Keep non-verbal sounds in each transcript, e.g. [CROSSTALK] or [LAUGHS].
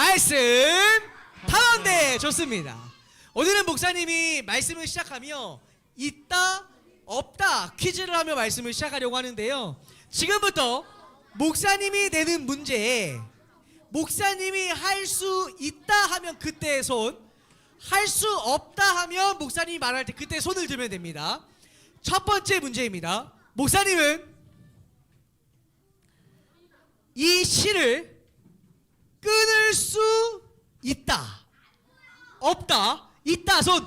말씀 탐험대 좋습니다. 오늘은 목사님이 말씀을 시작하며 있다 없다 퀴즈를 하며 말씀을 시작하려고 하는데요. 지금부터 목사님이 내는 문제에 목사님이 할 수 있다 하면 그때 손, 할 수 없다 하면 목사님이 말할 때 그때 손을 들면 됩니다. 첫 번째 문제입니다. 목사님은 이 시를 끊을 수 있다. 없다. 있다 손.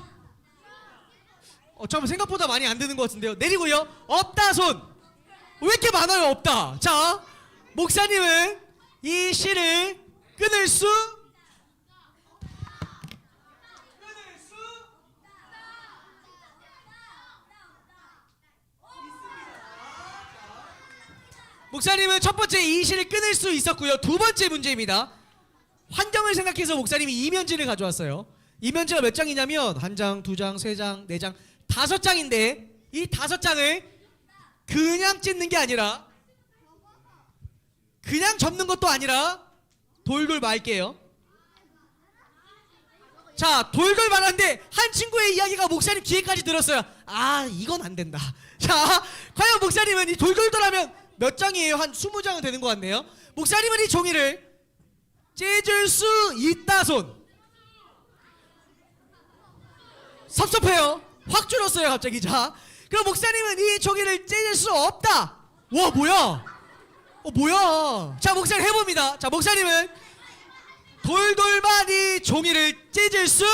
어, 잠깐 생각보다 많이 안 되는 것 같은데요. 내리고요. 없다 손. 왜 이렇게 많아요? 없다. 자, 목사님은 이 시를 끊을 수 목사님은 첫 번째 이 시를 끊을 수 있었고요. 두 번째 문제입니다. 환경을 생각해서 목사님이 이면지를 가져왔어요. 이면지가 몇 장이냐면 한 장, 두 장, 세 장, 네 장, 다섯 장인데 이 다섯 장을 그냥 찢는 게 아니라 그냥 접는 것도 아니라 돌돌 말게요. 자, 돌돌 말하는데 한 친구의 이야기가 목사님 귀에까지 들었어요. 아, 이건 안 된다. [LAUGHS] 자, 과연 목사님은 이 돌돌돌하면 몇 장이에요? 한 20장은 되는 것 같네요. 목사님은 이 종이를 찢을 수 있다 손. 섭섭해요. 확 줄었어요, 갑자기. 자, 그럼 목사님은 이 종이를 찢을 수 없다. 와, 뭐야? 어, 뭐야? 자, 목사님 해봅니다. 자, 목사님은 돌돌만 이 종이를 찢을 수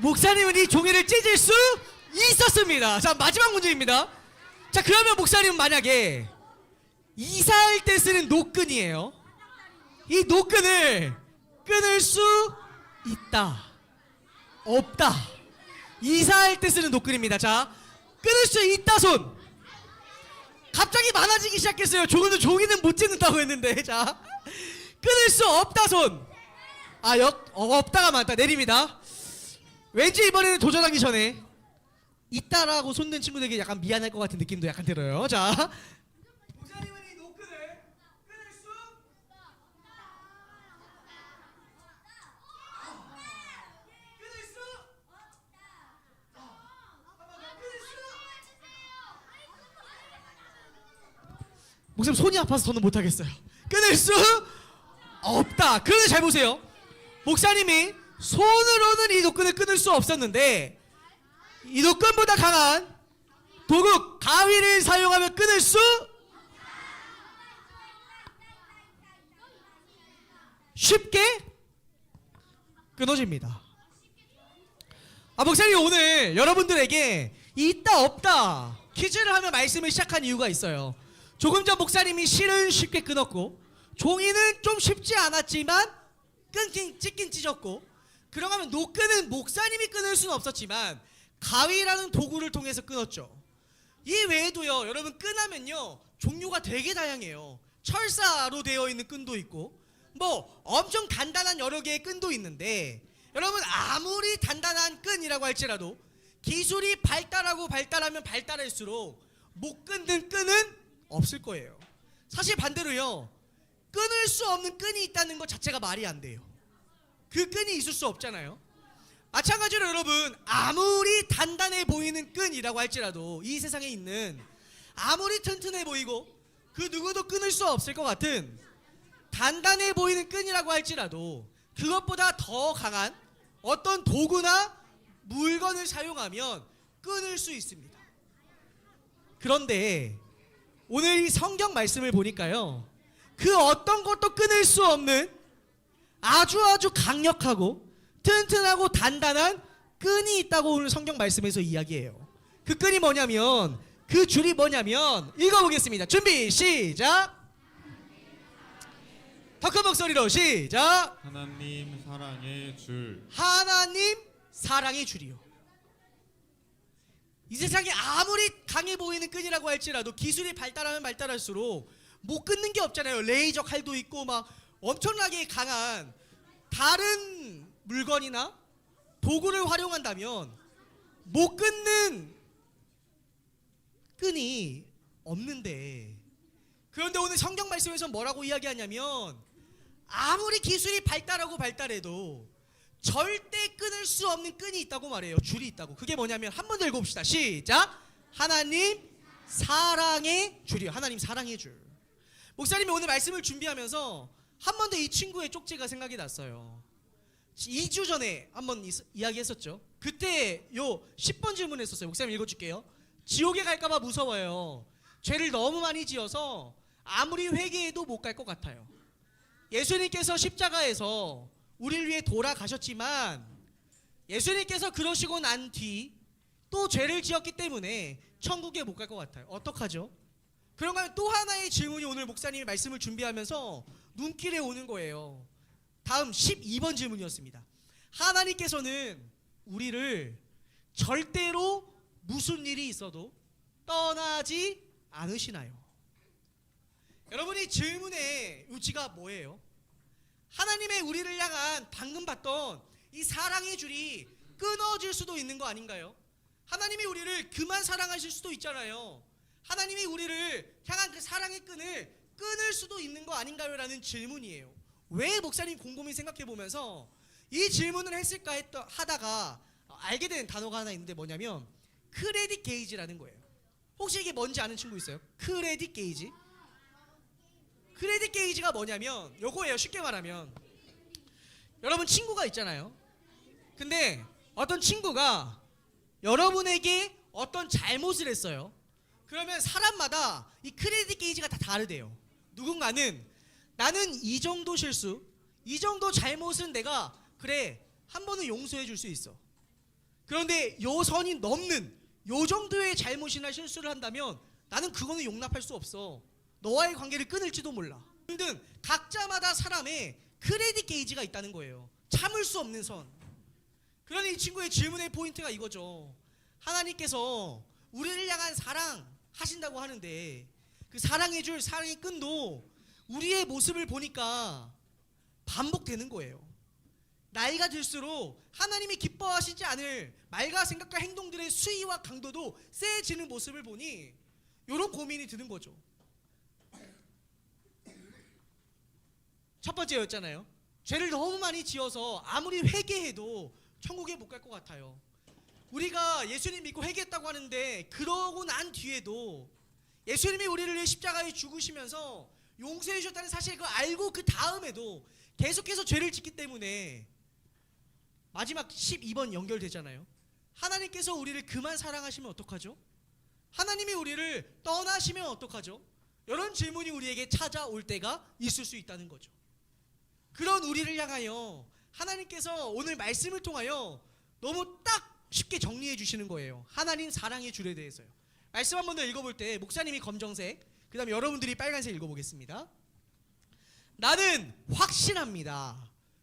목사님은 이 종이를 찢을 수 있었습니다. 자, 마지막 문제입니다. 자, 그러면 목사님은 만약에 이사할 때 쓰는 노끈이에요. 이 노끈을 끊을 수 있다. 없다. 이사할 때 쓰는 노끈입니다. 자, 끊을 수 있다 손. 갑자기 많아지기 시작했어요. 종이는 종이는 못 찢는다고 했는데, 자, 끊을 수 없다 손. 아, 역 어, 없다가 많다. 내립니다. 왠지 이번에는 도전하기 전에 있다라고 손든 친구들에게 약간 미안할 것 같은 느낌도 약간 들어요. 자, 목사님은 이 노끈을 끊을 수 끊을 수 목사님 손이 아파서 더는 못하겠어요. 끊을 수 없다. 그런데 잘 보세요. 목사님이 손으로는 이 노끈을 끊을 수 없었는데 이 노끈보다 강한 도구 가위를 사용하면 끊을 수 쉽게 끊어집니다. 아 목사님 오늘 여러분들에게 있다 없다 퀴즈를 하며 말씀을 시작한 이유가 있어요. 조금 전 목사님이 실은 쉽게 끊었고 종이는 좀 쉽지 않았지만 끊긴 찢긴 찢었고 그러고 하면 노끈은 목사님이 끊을 수는 없었지만 가위라는 도구를 통해서 끊었죠. 이 외에도요 여러분 끈하면요 종류가 되게 다양해요. 철사로 되어 있는 끈도 있고 뭐 엄청 단단한 여러 개의 끈도 있는데 여러분 아무리 단단한 끈이라고 할지라도 기술이 발달하고 발달하면 발달할수록 못 끊는 끈은 없을 거예요. 사실 반대로요 끊을 수 없는 끈이 있다는 것 자체가 말이 안 돼요. 그 끈이 있을 수 없잖아요. 마찬가지로 여러분 아무리 단단해 보이는 끈이라고 할지라도 이 세상에 있는 아무리 튼튼해 보이고 그 누구도 끊을 수 없을 것 같은 단단해 보이는 끈이라고 할지라도 그것보다 더 강한 어떤 도구나 물건을 사용하면 끊을 수 있습니다. 그런데 오늘 이 성경 말씀을 보니까요. 그 어떤 것도 끊을 수 없는 아주 아주 강력하고 튼튼하고 단단한 끈이 있다고 오늘 성경 말씀에서 이야기해요. 그 끈이 뭐냐면 그 줄이 뭐냐면 읽어보겠습니다. 준비 시작. 더 큰 목소리로 시작. 하나님 사랑의 줄 하나님 사랑의 줄이요. 이 세상에 아무리 강해 보이는 끈이라고 할지라도 기술이 발달하면 발달할수록 못 끊는 게 없잖아요. 레이저 칼도 있고 막 엄청나게 강한 다른 물건이나 도구를 활용한다면 못 끊는 끈이 없는데 그런데 오늘 성경 말씀에서 뭐라고 이야기하냐면 아무리 기술이 발달하고 발달해도 절대 끊을 수 없는 끈이 있다고 말해요. 줄이 있다고. 그게 뭐냐면 한 번 더 읽어봅시다. 시작. 하나님 사랑의 줄이요. 하나님 사랑의 줄. 목사님이 오늘 말씀을 준비하면서 한 번 더 이 친구의 쪽지가 생각이 났어요. 2주 전에 한번 이- 이야기했었죠. 그때 요 10번 질문했었어요. 목사님 읽어줄게요. 지옥에 갈까봐 무서워요. 죄를 너무 많이 지어서 아무리 회개해도 못 갈 것 같아요. 예수님께서 십자가에서 우리를 위해 돌아가셨지만 예수님께서 그러시고 난 뒤 또 죄를 지었기 때문에 천국에 못 갈 것 같아요. 어떡하죠? 그런가 하면 또 하나의 질문이 오늘 목사님이 말씀을 준비하면서 눈길에 오는 거예요. 다음 12번 질문이었습니다. 하나님께서는 우리를 절대로 무슨 일이 있어도 떠나지 않으시나요? 여러분 이 질문의 요지가 뭐예요? 하나님의 우리를 향한 방금 봤던 이 사랑의 줄이 끊어질 수도 있는 거 아닌가요? 하나님이 우리를 그만 사랑하실 수도 있잖아요. 하나님이 우리를 향한 그 사랑의 끈을 끊을 수도 있는 거 아닌가요? 라는 질문이에요. 왜 목사님 곰곰이 생각해 보면서 이 질문을 했을까 했더, 하다가 알게 된 단어가 하나 있는데 뭐냐면 크레딧 게이지라는 거예요. 혹시 이게 뭔지 아는 친구 있어요? 크레딧 게이지? 크레딧 게이지가 뭐냐면 요거예요. 쉽게 말하면 여러분 친구가 있잖아요. 근데 어떤 친구가 여러분에게 어떤 잘못을 했어요. 그러면 사람마다 이 크레딧 게이지가 다 다르대요. 누군가는 나는 이 정도 실수, 이 정도 잘못은 내가 그래 한 번은 용서해 줄 수 있어. 그런데 요 선이 넘는 요 정도의 잘못이나 실수를 한다면 나는 그거는 용납할 수 없어. 너와의 관계를 끊을지도 몰라. 등등 각자마다 사람의 크레딧 게이지가 있다는 거예요. 참을 수 없는 선. 그러니 이 친구의 질문의 포인트가 이거죠. 하나님께서 우리를 향한 사랑 하신다고 하는데 그 사랑해 줄 사랑의 끈도 우리의 모습을 보니까 반복되는 거예요. 나이가 들수록 하나님이 기뻐하시지 않을 말과 생각과 행동들의 수위와 강도도 세지는 모습을 보니 이런 고민이 드는 거죠. 첫 번째였잖아요. 죄를 너무 많이 지어서 아무리 회개해도 천국에 못 갈 것 같아요. 우리가 예수님 믿고 회개했다고 하는데 그러고 난 뒤에도 예수님이 우리를 위해 십자가에 죽으시면서 용서해 주셨다는 사실 그걸 알고 그 다음에도 계속해서 죄를 짓기 때문에 마지막 12번 연결되잖아요. 하나님께서 우리를 그만 사랑하시면 어떡하죠? 하나님이 우리를 떠나시면 어떡하죠? 이런 질문이 우리에게 찾아올 때가 있을 수 있다는 거죠. 그런 우리를 향하여 하나님께서 오늘 말씀을 통하여 너무 딱 쉽게 정리해 주시는 거예요. 하나님 사랑의 줄에 대해서요. 말씀 한 번 더 읽어볼 때 목사님이 검정색, 그 다음에 여러분들이 빨간색 읽어보겠습니다. 나는 확신합니다.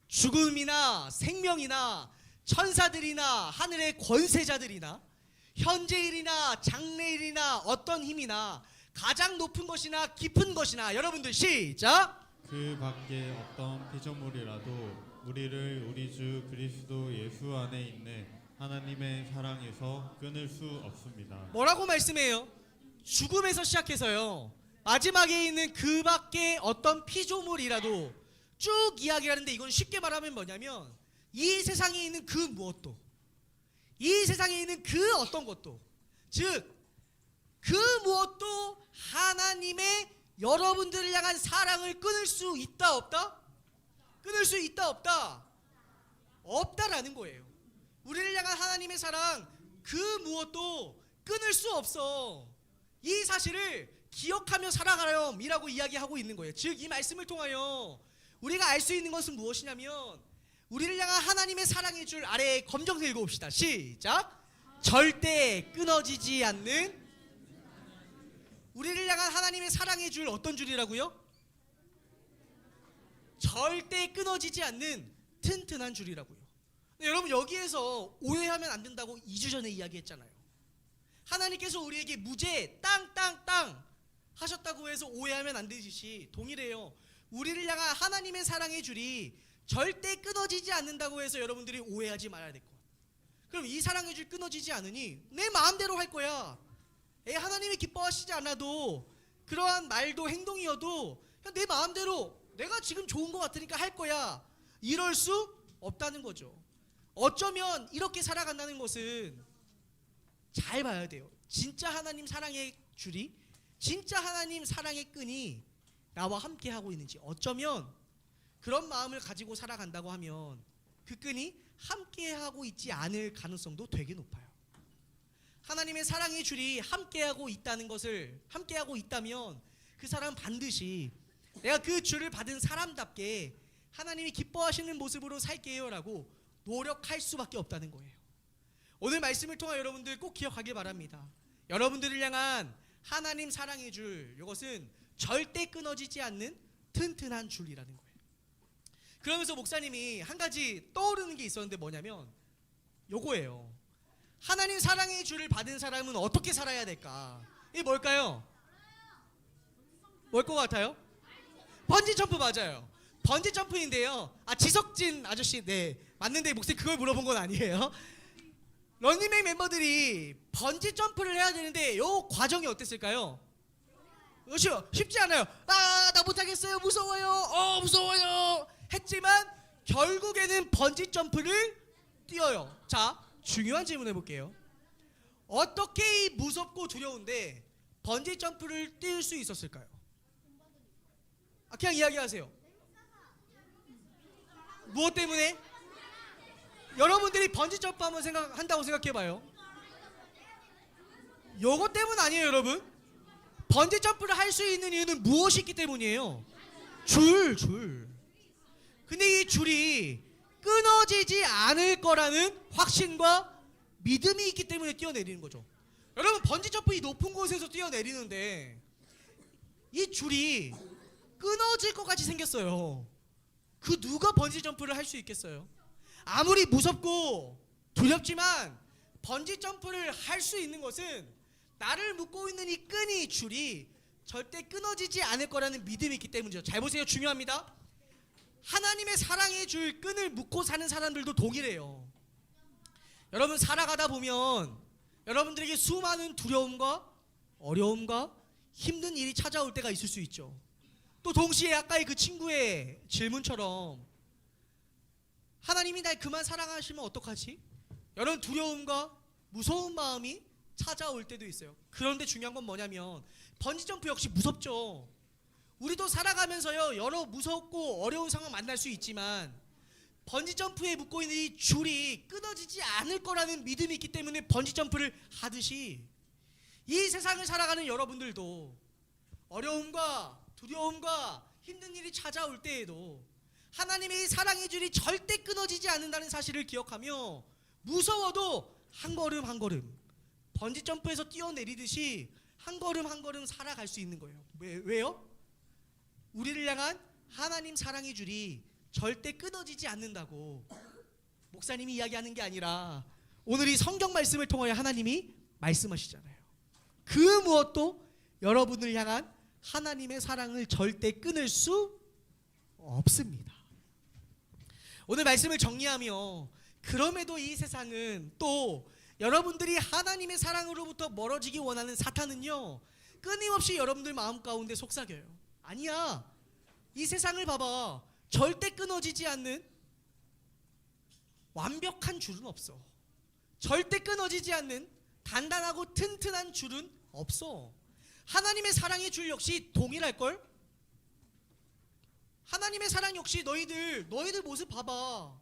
죽음이나 생명이나 천사들이나 하늘의 권세자들이나 현재일이나 장래일이나 어떤 힘이나 가장 높은 것이나 깊은 것이나 여러분들 시작 그 밖에 어떤 피조물이라도 우리를 우리 주 그리스도 예수 안에 있는 하나님의 사랑에서 끊을 수 없습니다. 뭐라고 말씀해요? 죽음에서 시작해서요. 마지막에 있는 그 밖에 어떤 피조물이라도 쭉 이야기하는데 이건 쉽게 말하면 뭐냐면 이 세상에 있는 그 무엇도 이 세상에 있는 그 어떤 것도 즉 그 무엇도 하나님의 여러분들을 향한 사랑을 끊을 수 있다 없다? 끊을 수 있다 없다? 없다라는 거예요. 우리를 향한 하나님의 사랑 그 무엇도 끊을 수 없어. 이 사실을 기억하며 살아가렴이라고 이야기하고 있는 거예요. 즉 이 말씀을 통하여 우리가 알 수 있는 것은 무엇이냐면 우리를 향한 하나님의 사랑의 줄 아래 검정색 읽어봅시다. 시작. 절대 끊어지지 않는 우리를 향한 하나님의 사랑의 줄 어떤 줄이라고요? 절대 끊어지지 않는 튼튼한 줄이라고요. 근데 여러분 여기에서 오해하면 안 된다고 2주 전에 이야기했잖아요. 하나님께서 우리에게 무죄 땅땅 땅 하셨다고 해서 오해하면 안 되듯이 동일해요. 우리를 향한 하나님의 사랑의 줄이 절대 끊어지지 않는다고 해서 여러분들이 오해하지 말아야 될것 같아요. 그럼 이 사랑의 줄 끊어지지 않으니 내 마음대로 할 거야. 에 하나님이 기뻐하시지 않아도 그러한 말도 행동이어도 내 마음대로 내가 지금 좋은 것 같으니까 할 거야. 이럴 수 없다는 거죠. 어쩌면 이렇게 살아간다는 것은 잘 봐야 돼요. 진짜 하나님 사랑의 줄이 진짜 하나님 사랑의 끈이 나와 함께 하고 있는지 어쩌면 그런 마음을 가지고 살아간다고 하면 그 끈이 함께 하고 있지 않을 가능성도 되게 높아요. 하나님의 사랑의 줄이 함께 하고 있다는 것을 함께 하고 있다면 그 사람 은 반드시 내가 그 줄을 받은 사람답게 하나님이 기뻐하시는 모습으로 살게요라고 노력할 수밖에 없다는 거예요. 오늘 말씀을 통해 여러분들 꼭 기억하길 바랍니다. 여러분들을 향한 하나님 사랑의 줄 이것은 절대 끊어지지 않는 튼튼한 줄이라는 거예요. 그러면서 목사님이 한 가지 떠오르는 게 있었는데 뭐냐면 요거예요. 하나님 사랑의 줄을 받은 사람은 어떻게 살아야 될까? 이게 뭘까요? 뭘 것 같아요? 번지 점프 맞아요. 번지 점프인데요. 아 지석진 아저씨 네 맞는데 목사님 그걸 물어본 건 아니에요. 런닝맨 멤버들이 번지 점프를 해야 되는데 요 과정이 어땠을까요? 쉽, 쉽지 않아요. 아, 나 못하겠어요. 무서워요. 어, 무서워요. 했지만 결국에는 번지 점프를 뛰어요. 자, 중요한 질문 해볼게요. 어떻게 이 무섭고 두려운데 번지 점프를 뛸 수 있었을까요? 아, 그냥 이야기하세요. 무엇 때문에? 여러분들이 번지 점프 한번 생각한다고 생각해봐요. 요거 때문 아니에요, 여러분? 번지 점프를 할 수 있는 이유는 무엇이 있기 때문이에요? 줄, 줄. 근데 이 줄이 끊어지지 않을 거라는 확신과 믿음이 있기 때문에 뛰어내리는 거죠. 여러분 번지 점프 이 높은 곳에서 뛰어내리는데 이 줄이 끊어질 것 같이 생겼어요. 그 누가 번지 점프를 할 수 있겠어요? 아무리 무섭고 두렵지만 번지 점프를 할 수 있는 것은 나를 묶고 있는 이 끈이 줄이 절대 끊어지지 않을 거라는 믿음이 있기 때문이죠. 잘 보세요. 중요합니다. 하나님의 사랑의 줄 끈을 묶고 사는 사람들도 동일해요. 여러분 살아가다 보면 여러분들에게 수많은 두려움과 어려움과 힘든 일이 찾아올 때가 있을 수 있죠. 또 동시에 아까의 그 친구의 질문처럼 하나님이 날 그만 사랑하시면 어떡하지? 여러분 두려움과 무서운 마음이 찾아올 때도 있어요. 그런데 중요한 건 뭐냐면 번지 점프 역시 무섭죠. 우리도 살아가면서요 여러 무섭고 어려운 상황 만날 수 있지만 번지 점프에 묶고 있는 이 줄이 끊어지지 않을 거라는 믿음이 있기 때문에 번지 점프를 하듯이 이 세상을 살아가는 여러분들도 어려움과 두려움과 힘든 일이 찾아올 때에도 하나님의 이 사랑의 줄이 절대 끊어지지 않는다는 사실을 기억하며 무서워도 한 걸음 한 걸음 번지 점프에서 뛰어내리듯이 한 걸음 한 걸음 살아갈 수 있는 거예요. 왜, 왜요? 우리를 향한 하나님 사랑의 줄이 절대 끊어지지 않는다고 목사님이 이야기하는 게 아니라 오늘 이 성경 말씀을 통하여 하나님이 말씀하시잖아요. 그 무엇도 여러분을 향한 하나님의 사랑을 절대 끊을 수 없습니다. 오늘 말씀을 정리하며 그럼에도 이 세상은 또 여러분들이 하나님의 사랑으로부터 멀어지기 원하는 사탄은요 끊임없이 여러분들 마음 가운데 속삭여요. 아니야. 이 세상을 봐봐. 절대 끊어지지 않는 완벽한 줄은 없어. 절대 끊어지지 않는 단단하고 튼튼한 줄은 없어. 하나님의 사랑의 줄 역시 동일할 걸. 하나님의 사랑 역시 너희들 너희들 모습 봐봐.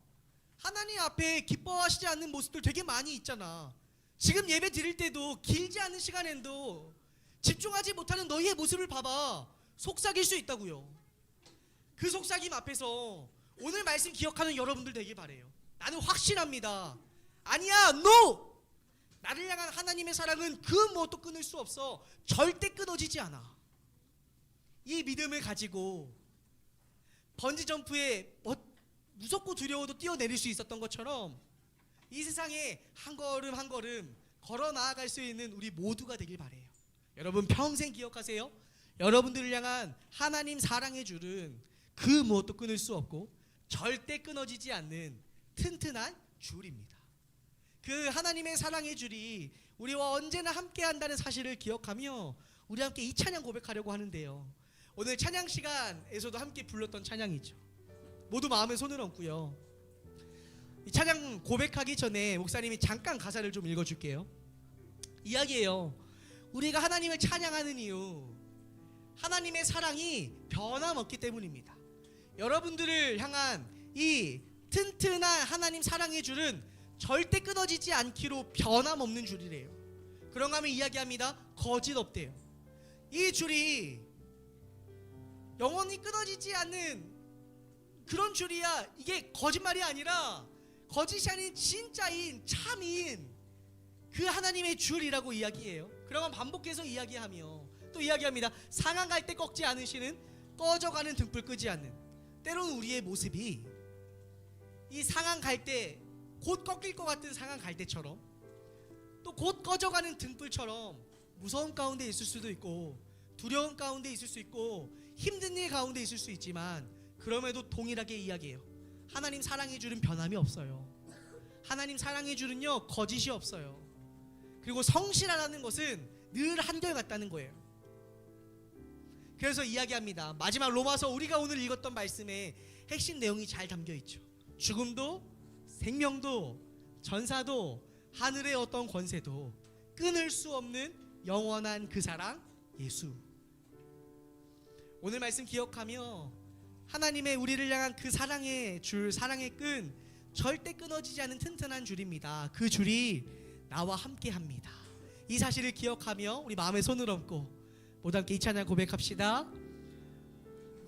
하나님 앞에 기뻐하시지 않는 모습들 되게 많이 있잖아. 지금 예배 드릴 때도 길지 않은 시간에도 집중하지 못하는 너희의 모습을 봐봐. 속삭일 수 있다고요. 그 속삭임 앞에서 오늘 말씀 기억하는 여러분들 되길 바래요. 나는 확신합니다. 아니야, no. 나를 향한 하나님의 사랑은 그 무엇도 끊을 수 없어. 절대 끊어지지 않아. 이 믿음을 가지고 번지 점프에 뭐 무섭고 두려워도 뛰어내릴 수 있었던 것처럼 이 세상에 한 걸음 한 걸음 걸어 나아갈 수 있는 우리 모두가 되길 바래요. 여러분 평생 기억하세요. 여러분들을 향한 하나님 사랑의 줄은 그 무엇도 끊을 수 없고 절대 끊어지지 않는 튼튼한 줄입니다. 그 하나님의 사랑의 줄이 우리와 언제나 함께 한다는 사실을 기억하며 우리 함께 이 찬양 고백하려고 하는데요. 오늘 찬양 시간에서도 함께 불렀던 찬양이죠. 모두 마음에 손을 얹고요. 이 찬양 고백하기 전에 목사님이 잠깐 가사를 좀 읽어줄게요. 이야기예요. 우리가 하나님을 찬양하는 이유, 하나님의 사랑이 변함없기 때문입니다. 여러분들을 향한 이 튼튼한 하나님 사랑의 줄은 절대 끊어지지 않기로 변함없는 줄이래요. 그런가 하면 이야기합니다. 거짓 없대요. 이 줄이 영원히 끊어지지 않는 그런 줄이야. 이게 거짓말이 아니라 거짓이 아닌 진짜인 참인 그 하나님의 줄이라고 이야기해요. 그러면 반복해서 이야기하며 또 이야기합니다. 상한 갈때 꺾지 않으시는 꺼져가는 등불 끄지 않는 때로는 우리의 모습이 이 상한 갈때곧 꺾일 것 같은 상한 갈 때처럼 또 곧 꺼져가는 등불처럼 무서운 가운데 있을 수도 있고 두려운 가운데 있을 수 있고 힘든 일 가운데 있을 수 있지만 그럼에도 동일하게 이야기해요. 하나님 사랑의 줄은 변함이 없어요. 하나님 사랑의 줄은요 거짓이 없어요. 그리고 성실하다는 것은 늘 한결같다는 거예요. 그래서 이야기합니다. 마지막 로마서 우리가 오늘 읽었던 말씀에 핵심 내용이 잘 담겨 있죠. 죽음도 생명도 전사도 하늘의 어떤 권세도 끊을 수 없는 영원한 그 사랑 예수. 오늘 말씀 기억하며 하나님의 우리를 향한 그 사랑의 줄, 사랑의 끈 절대 끊어지지 않은 튼튼한 줄입니다. 그 줄이 나와 함께 합니다. 이 사실을 기억하며 우리 마음에 손을 얹고 모두 함께 이 찬양 고백합시다.